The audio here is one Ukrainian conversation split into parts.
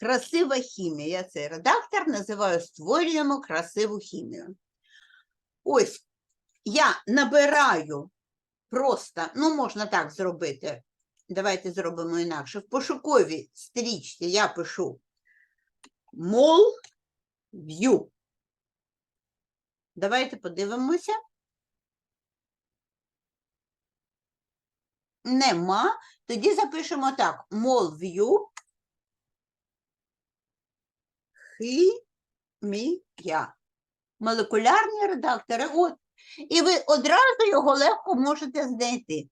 Красива хімія. Я цей редактор називаю створюємо красиву хімію. Ось я набираю просто, ну, можна так зробити. Давайте зробимо інакше. В пошуковій стрічці я пишу mol view. Давайте подивимося. Нема. Тоді запишемо так: mol view хімія. Молекулярні редактори. От. І ви одразу його легко можете знайти.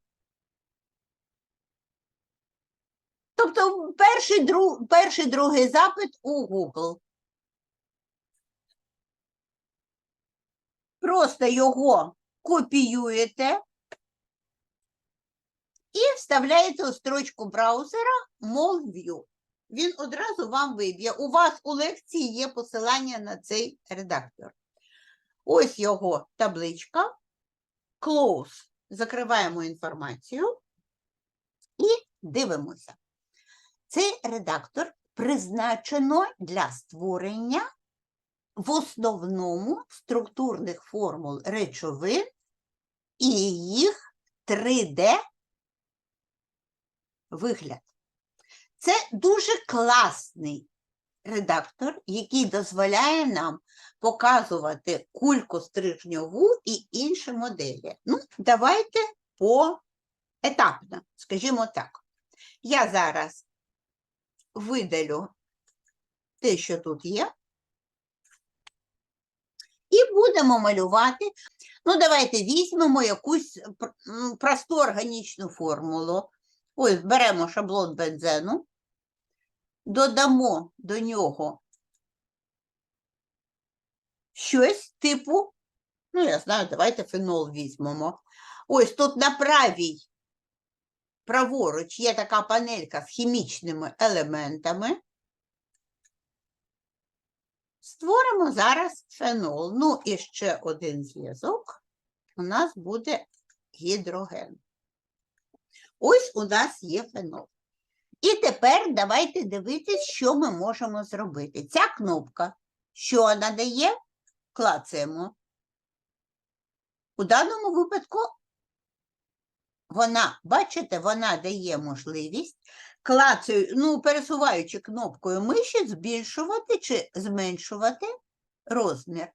Тобто перший, друг, перший другий запит у Google. Просто його копіюєте і вставляєте у строчку браузера MolView. Він одразу вам виб'є. У вас у лекції є посилання на цей редактор. Ось його табличка. Close. Закриваємо інформацію і дивимося. Цей редактор призначено для створення в основному структурних формул речовин і їх 3D вигляд. Це дуже класний редактор, який дозволяє нам показувати кулькострижньову і інші моделі. Ну, давайте поетапно, скажімо так. Я зараз видалю те, що тут є, і будемо малювати. Ну, давайте візьмемо якусь просту органічну формулу. Ось беремо шаблон бензену, додамо до нього щось типу, ну, я знаю, давайте фенол візьмемо. Ось тут на правій, праворуч є така панелька з хімічними елементами. Створимо зараз фенол. Ну і ще один зв'язок. У нас буде гідроген. Ось у нас є фенол. І тепер давайте дивитись, що ми можемо зробити. Ця кнопка, що вона дає, клацаємо. У даному випадку вона, бачите, вона дає можливість, клацаю, ну, пересуваючи кнопкою миші, збільшувати чи зменшувати розмір.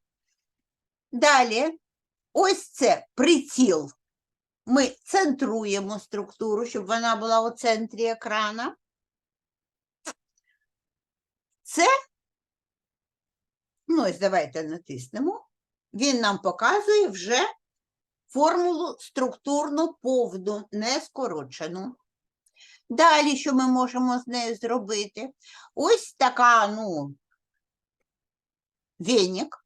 Далі, ось це приціл. Ми центруємо структуру, щоб вона була у центрі екрана. Це, ну ось давайте натиснемо. Він нам показує вже формулу структурно повну, не скорочену. Далі, що ми можемо з нею зробити? Ось така, ну, венік.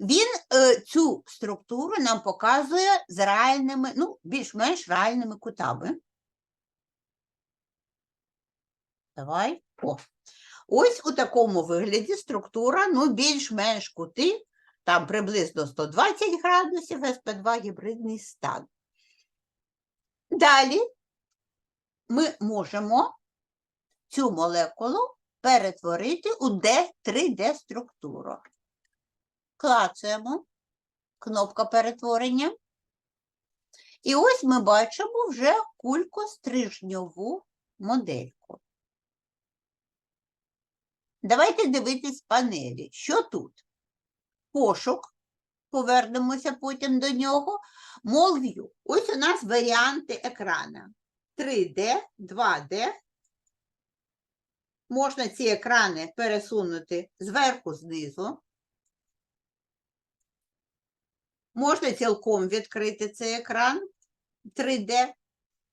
Він е, цю структуру нам показує з реальними, ну, більш-менш реальними кутами. Давай. О. Ось у такому вигляді структура, ну, більш-менш кути, там приблизно 120 градусів, СП2 гібридний стан. Далі ми можемо цю молекулу перетворити у D 3D структуру. Клацаємо кнопка перетворення. І ось ми бачимо вже кулькострижньову модельку. Давайте дивитись панелі. Що тут? Пошук. Повернемося потім до нього. Молв'ю. Ось у нас варіанти екрана. 3D, 2D. Можна ці екрани пересунути зверху знизу. Можна цілком відкрити цей екран 3D.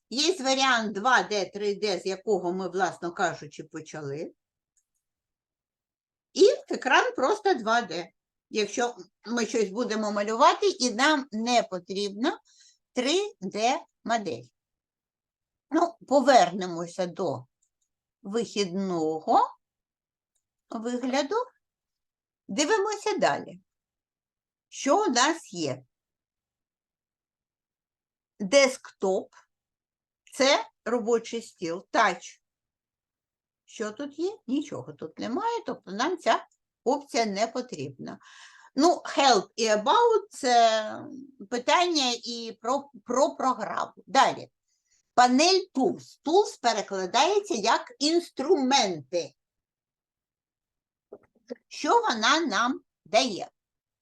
Є варіант 2D, 3D, з якого ми, власно кажучи, почали. І екран просто 2D. Якщо ми щось будемо малювати, і нам не потрібна 3D-модель. Ну, повернемося до вихідного вигляду. Дивимося далі. Що у нас є? Десктоп це робочий стіл, тач. Що тут є? Нічого тут немає, тобто нам ця опція не потрібна. Ну, help і about це питання і про, про програму. Далі. Панель tools. Tools перекладається як інструменти. Що вона нам дає?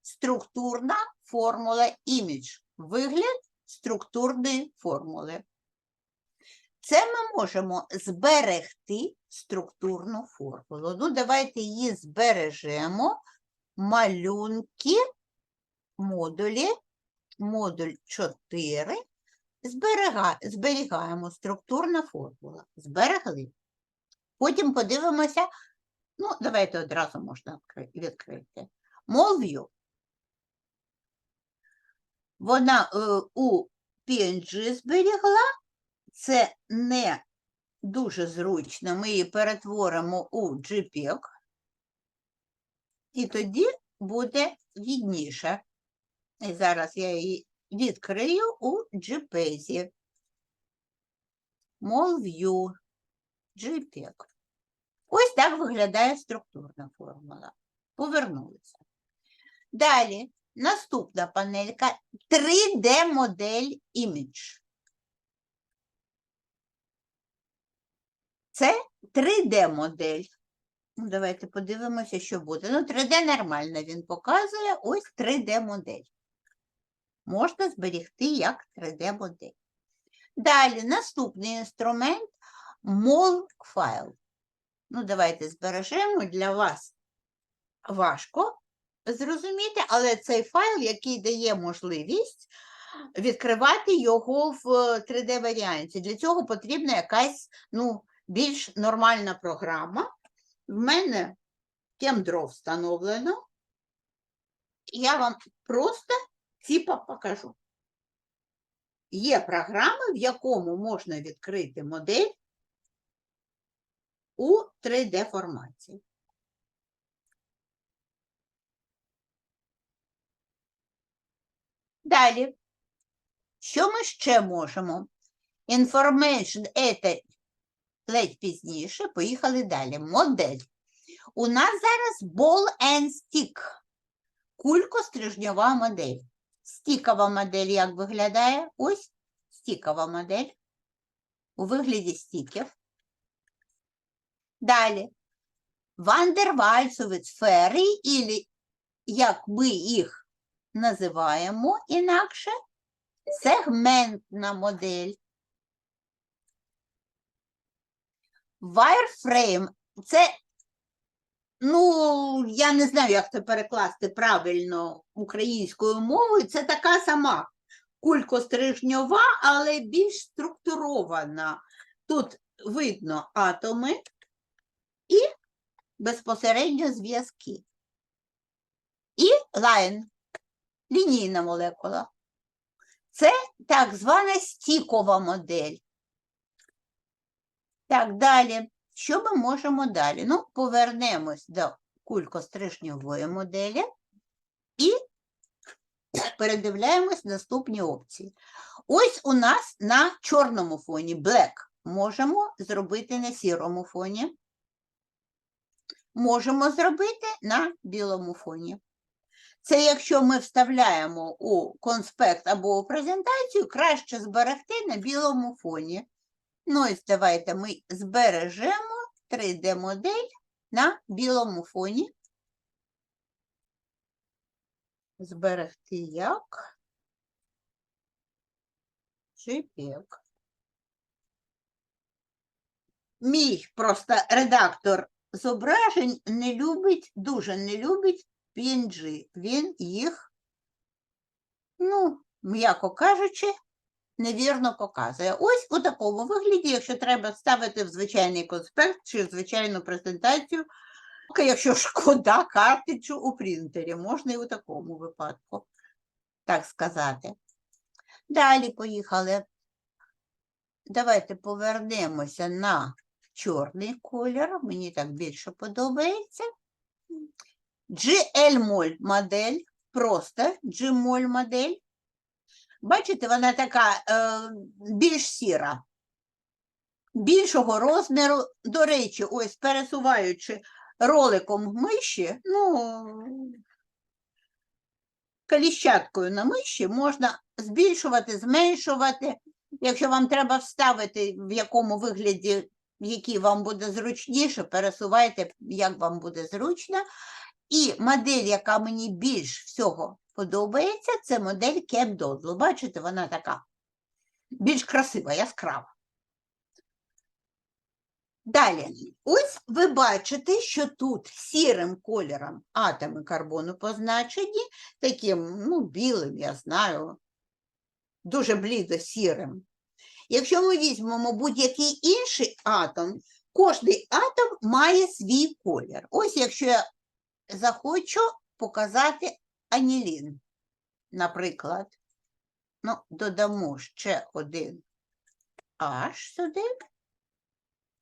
Структурна формула image. Вигляд структурної формули. Це ми можемо зберегти структурну формулу. Ну, давайте її збережемо. Малюнки, модулі, модуль 4. Зберега, зберігаємо структурна формула. Зберегли. Потім подивимося. Ну, давайте одразу можна відкрити. MolView. Вона е, у PNG зберігла. Це не дуже зручно. Ми її перетворимо у JPEG. І тоді буде відніше. І зараз я її відкрию у JPEG. MolView. JPEG. Ось так виглядає структурна формула. Повернулися. Далі, наступна панелька 3D-модель Image. Це 3D-модель. Ну, давайте подивимося, що буде. Ну, 3D нормально він показує. Ось 3D-модель. Можна зберігти як 3D-модель. Далі, наступний інструмент mol файл. Ну, давайте збережемо для вас важко зрозуміти, але цей файл, який дає можливість відкривати його в 3D-варіанті. Для цього потрібна якась ну, більш нормальна програма. В мене ChemDraw встановлено. Я вам просто типа покажу. Є програма, в якому можна відкрити модель у 3D форматі. Далі. Що ми ще можемо? Information це ледь пізніше. Поїхали далі. Модель. У нас зараз ball and stick. Кулько-стрижньова модель. Стікова модель як виглядає? Ось стікова модель. У вигляді стіків. Далі. Вандервальсові сфери, і як ми їх називаємо інакше, сегментна модель. Wireframe – це, ну, я не знаю, як це перекласти правильно українською мовою. Це така сама кулькострижньова, але більш структурована. Тут видно атоми і безпосередньо зв'язки. І лайн – лінійна молекула. Це так звана стікова модель. Так, далі. Що ми можемо далі? Ну, повернемось до кулькострижньової моделі і передивляємось наступні опції. Ось у нас на чорному фоні black. Можемо зробити на сірому фоні. Можемо зробити на білому фоні. Це якщо ми вставляємо у конспект або у презентацію, краще зберегти на білому фоні. Ну і давайте ми збережемо 3D-модель на білому фоні. Зберегти як JPEG. Мій просто редактор зображень не любить, дуже не любить PNG. Він їх, ну, м'яко кажучи, невірно показує. Ось у такому вигляді, якщо треба ставити в звичайний конспект чи в звичайну презентацію, якщо шкода картриджу у принтері, можна і у такому випадку, так сказати. Далі поїхали. Давайте повернемося на чорний колір. Мені так більше подобається. GL-моль модель, просто Gmol модель. Бачите, вона така е, більш сіра. більшого розміру. До речі, ось пересуваючи роликом миші, ну, каліщаткою на миші можна збільшувати, зменшувати. Якщо вам треба вставити, в якому вигляді, який вам буде зручніше, пересувайте, як вам буде зручно. І модель, яка мені більш всього подобається, це модель Cap Doodle. Бачите, вона така більш красива, яскрава. Далі, ось ви бачите, що тут сірим кольором атоми карбону позначені, таким, ну, білим, я знаю, дуже блідо сірим. Якщо ми візьмемо будь-який інший атом, кожний атом має свій колір. Ось якщо я захочу показати анілін, наприклад, ну, додамо ще один H сюди.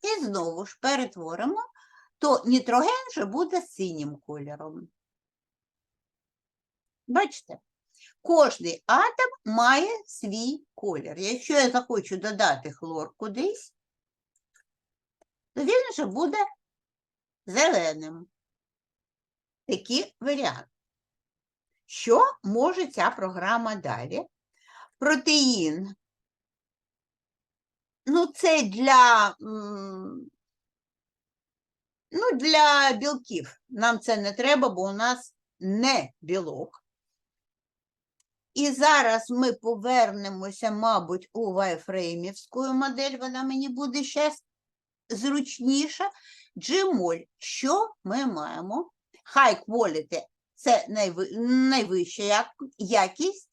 І знову ж перетворимо, то нітроген вже буде синім кольором. Бачите? Кожний атом має свій колір. Якщо я захочу додати хлор кудись, то він вже буде зеленим. Такі варіанти. Що може ця програма далі? Протеїн Ну, це для, ну, для білків. Нам це не треба, бо у нас не білок. І зараз ми повернемося, мабуть, у вайфреймівську модель, вона мені буде ще зручніша. Gmol, що ми маємо? High quality – це найвища якість.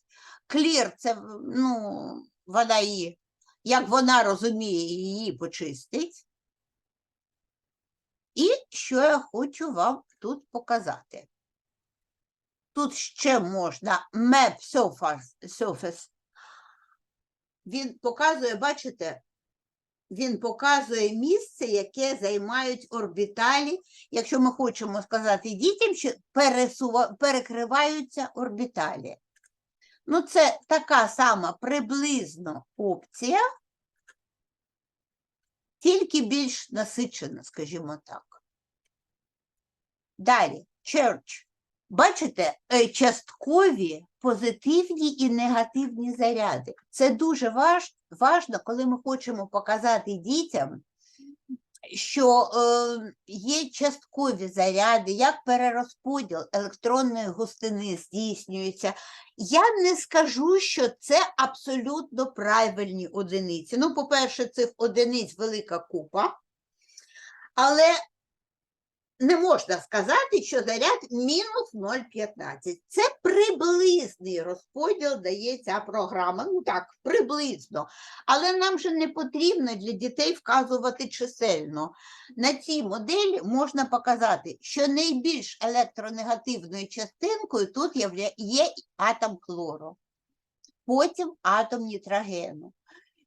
Clear – це ну, вода її як вона розуміє, її почистить. І що я хочу вам тут показати. Тут ще можна map surface. Він показує, бачите, він показує місце, яке займають орбіталі. Якщо ми хочемо сказати дітям, що пересува... перекриваються орбіталі. Ну, це така сама приблизно опція, тільки більш насичена, скажімо так. Далі, church. Бачите, е, часткові позитивні і негативні заряди. Це дуже важ, важно, коли ми хочемо показати дітям, що е, є часткові заряди, як перерозподіл електронної густини здійснюється. Я не скажу, що це абсолютно правильні одиниці. Ну, по-перше, цих одиниць велика купа, але не можна сказати, що заряд мінус 0,15. Це приблизний розподіл дає ця програма. Ну так, приблизно. Але нам же не потрібно для дітей вказувати чисельно. На цій моделі можна показати, що найбільш електронегативною частинкою тут є атом хлору, потім атом нітрогену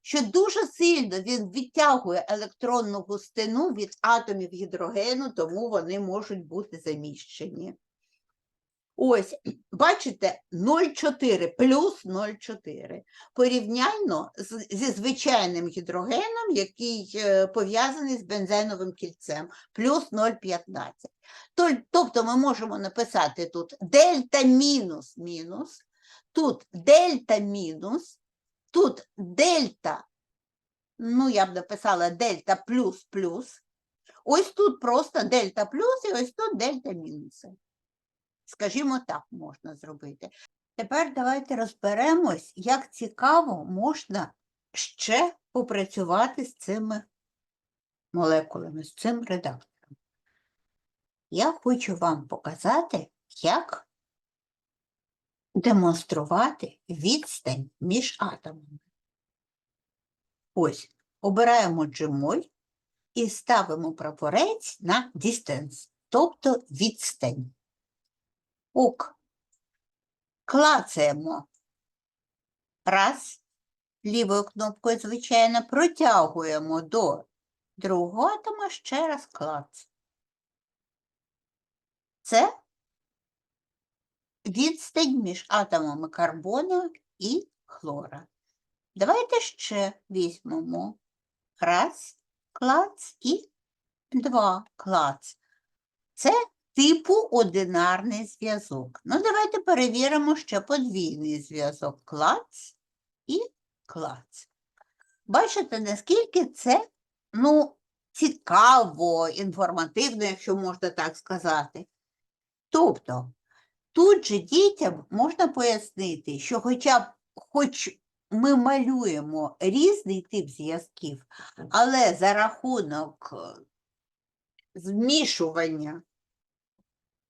що дуже сильно він відтягує електронну густину від атомів гідрогену, тому вони можуть бути заміщені. Ось, бачите, 0,4 плюс 0,4. Порівняйно з, зі звичайним гідрогеном, який е, пов'язаний з бензеновим кільцем, плюс 0,15. Тол- Тобто ми можемо написати тут дельта мінус мінус, тут дельта мінус, тут дельта, ну я б написала дельта плюс плюс. Ось тут просто дельта плюс і ось тут дельта мінуси. Скажімо так, можна зробити. Тепер давайте розберемось, як цікаво можна ще попрацювати з цими молекулами, з цим редактором. Я хочу вам показати, як демонструвати відстань між атомами. Ось, обираємо Gmol і ставимо прапорець на distance, тобто відстань. Ок. Клацаємо. Раз. Лівою кнопкою, звичайно, протягуємо до другого атома, ще раз клац. Це відстань між атомами карбону і хлора. Давайте ще візьмемо. Раз. клац і два клац. Це типу одинарний зв'язок. Ну, давайте перевіримо ще подвійний зв'язок клац і клац. Бачите, наскільки це ну, цікаво, інформативно, якщо можна так сказати. Тобто, тут же дітям можна пояснити, що хоча б хоч ми малюємо різний тип зв'язків, але за рахунок е, змішування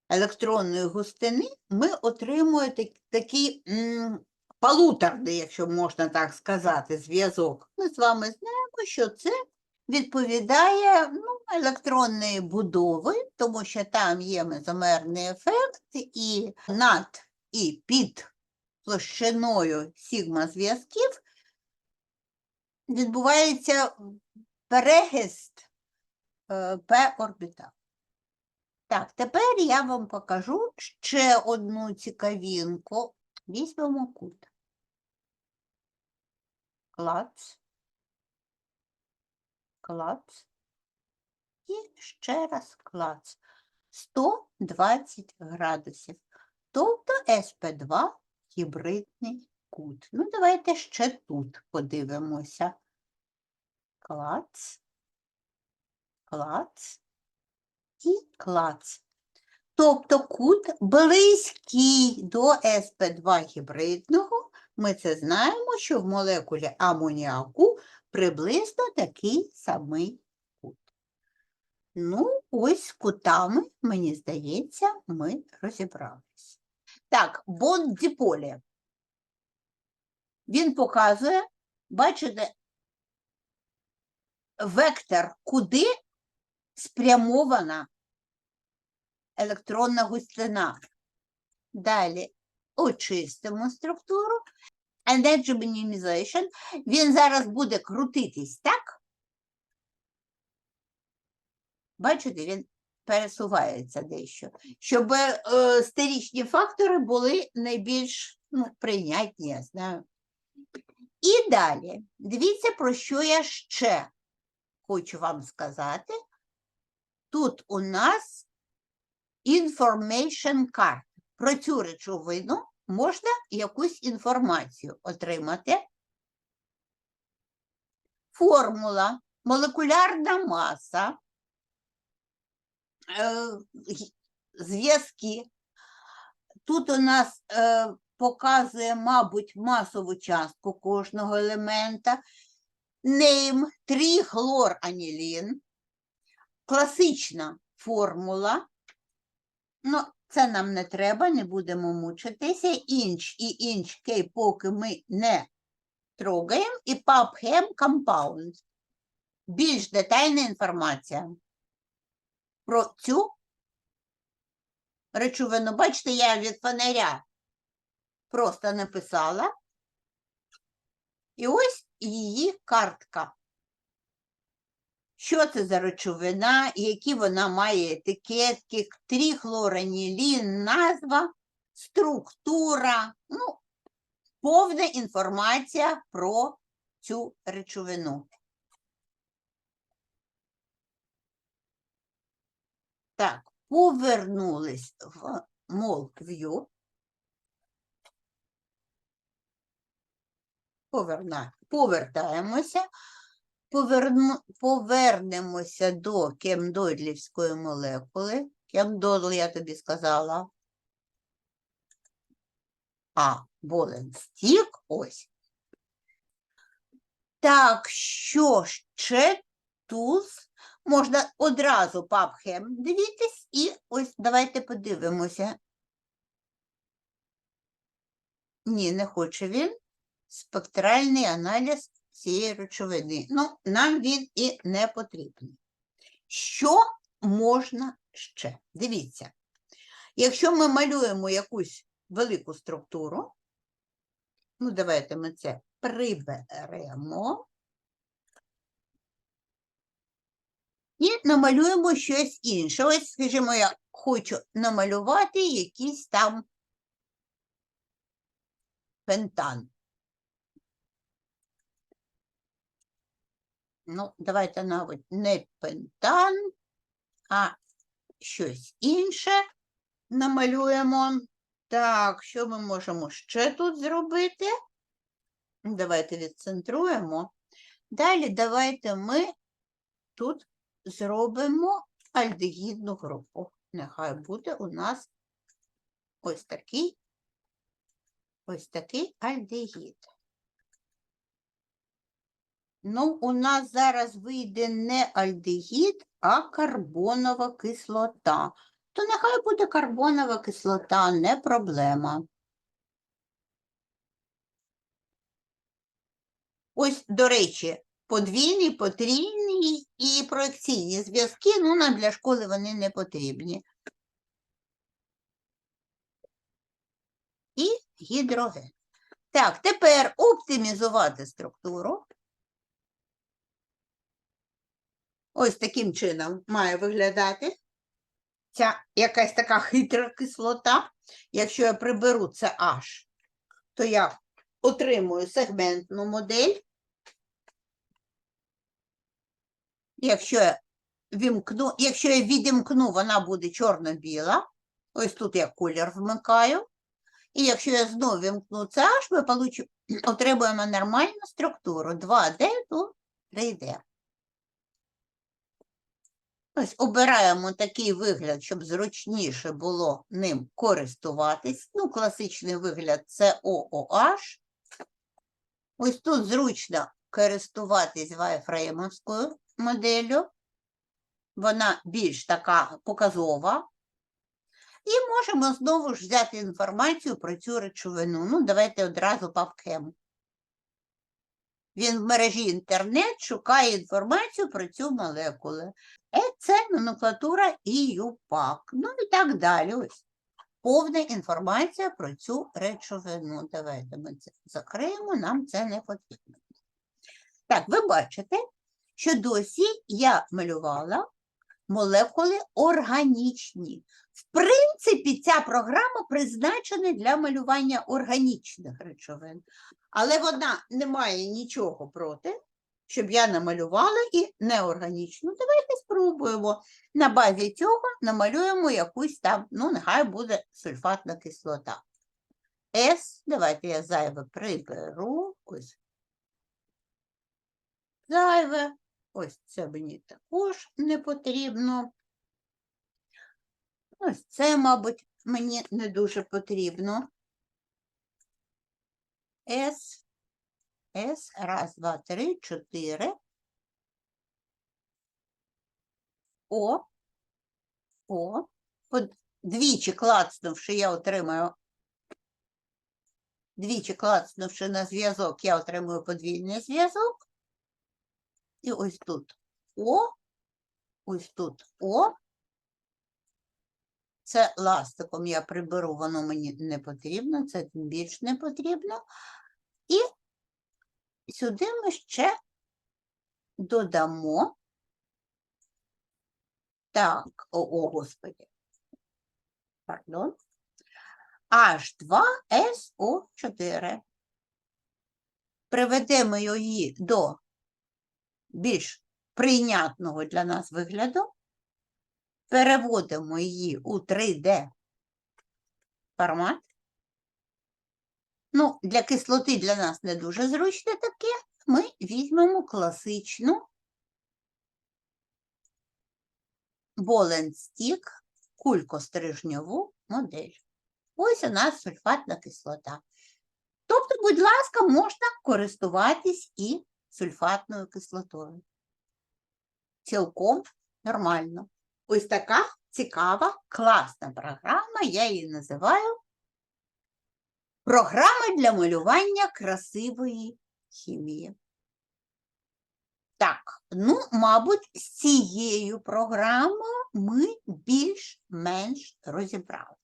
електронної густини ми отримуємо так- такий полуторний, якщо можна так сказати, зв'язок. Ми з вами знаємо, що це відповідає ну, електронної будови, тому що там є мезомерний ефект, і над і під площиною сігма зв'язків відбувається перехист е, P-орбітал. Так, тепер я вам покажу ще одну цікавінку. Візьмемо кут. Клац. Клац. І ще раз клац. 120 градусів. Тобто СП2 гібридний кут. Ну, давайте ще тут подивимося. Клац. Клац і клац. Тобто кут близький до СП2 гібридного. Ми це знаємо, що в молекулі амоніаку приблизно такий самий кут. Ну, ось кутами, мені здається, ми розібрались. Так, бонд диполі. Він показує, бачите, вектор, куди спрямована електронна густина. Далі очистимо структуру. Energy minimization. Він зараз буде крутитись, так? Бачите, він пересувається дещо, щоб е, стерічні фактори були найбільш ну, прийнятні, я знаю. І далі, дивіться, про що я ще хочу вам сказати. Тут у нас information card. Про цю речовину можна якусь інформацію отримати. Формула, молекулярна маса, е, зв'язки. Тут у нас е, показує, мабуть, масову частку кожного елемента. Name трихлоранілін, класична формула. Ну, це нам не треба, не будемо мучитися. Інч і інч кей поки ми не трогаємо. І PubChem Compound. Більш детальна інформація про цю речовину. Бачите, я від фонаря просто написала. І ось її картка. Що це за речовина, які вона має етикетки, трихлоранілін, назва, структура, ну, повна інформація про цю речовину. Так, повернулись в. Поверна, повертаємося. Поверну, повернемося до кемдойлівської молекули. Кемдодл я тобі сказала. А, боленстік, ось. Так, що ще тут? Можна одразу папхем дивитись, і ось давайте подивимося. Ні, не хоче він. Спектральний аналіз цієї речовини. Ну, нам він і не потрібний. Що можна ще? Дивіться, якщо ми малюємо якусь велику структуру, ну, давайте ми це приберемо і намалюємо щось інше. Ось, скажімо, я хочу намалювати якийсь там пентан. Ну, давайте навіть не пентан, а щось інше намалюємо. Так, що ми можемо ще тут зробити? Давайте відцентруємо. Далі давайте ми тут зробимо альдегідну групу. Нехай буде у нас ось такий, ось такий альдегід. Ну, у нас зараз вийде не альдегід, а карбонова кислота. То нехай буде карбонова кислота, не проблема. Ось, до речі, подвійний, потрійний і проекційні зв'язки, ну, нам для школи вони не потрібні. І гідроген. Так, тепер оптимізувати структуру. Ось таким чином має виглядати ця якась така хитра кислота. Якщо я приберу це H, то я отримую сегментну модель. Якщо я вімкну, якщо я відімкну, вона буде чорно-біла. Ось тут я колір вмикаю. І якщо я знову вімкну це H, ми отримуємо нормальну структуру 2D до 3D. Ось обираємо такий вигляд, щоб зручніше було ним користуватись. Ну, класичний вигляд це OOH. Ось тут зручно користуватись вайфреймовською моделлю. Вона більш така показова. І можемо знову ж взяти інформацію про цю речовину. Ну, давайте одразу папкем. Він в мережі інтернет шукає інформацію про цю молекулу. Це номенклатура ІЮПАК. Ну і так далі. Повна інформація про цю речовину. Давайте ми це закриємо, нам це не потрібно. Так, ви бачите, що досі я малювала молекули органічні. В принципі, ця програма призначена для малювання органічних речовин, але вона не має нічого проти, щоб я намалювала і неорганічну. Давайте спробуємо. На базі цього намалюємо якусь там, ну, нехай буде сульфатна кислота. С, давайте я зайве приберу. Ось. Зайве. Ось це мені також не потрібно. Ось це, мабуть, мені не дуже потрібно. С, С, раз, два, три, чотири. О, О, двічі клацнувши, я отримаю, двічі клацнувши на зв'язок, я отримую подвійний зв'язок. І ось тут О, ось тут О. Це ластиком я приберу, воно мені не потрібно, це тим більш не потрібно. І сюди ми ще додамо. Так, о, о господи. Пардон. H2SO4. Приведемо її до більш прийнятного для нас вигляду. Переводимо її у 3D формат. Ну, для кислоти для нас не дуже зручне таке. Ми візьмемо класичну Боленстік кулькострижньову модель. Ось у нас сульфатна кислота. Тобто, будь ласка, можна користуватись і сульфатною кислотою. Цілком нормально. Ось така цікава, класна програма, я її називаю Програма для малювання красивої хімії. Так, ну, мабуть, з цією програмою ми більш-менш розібрали.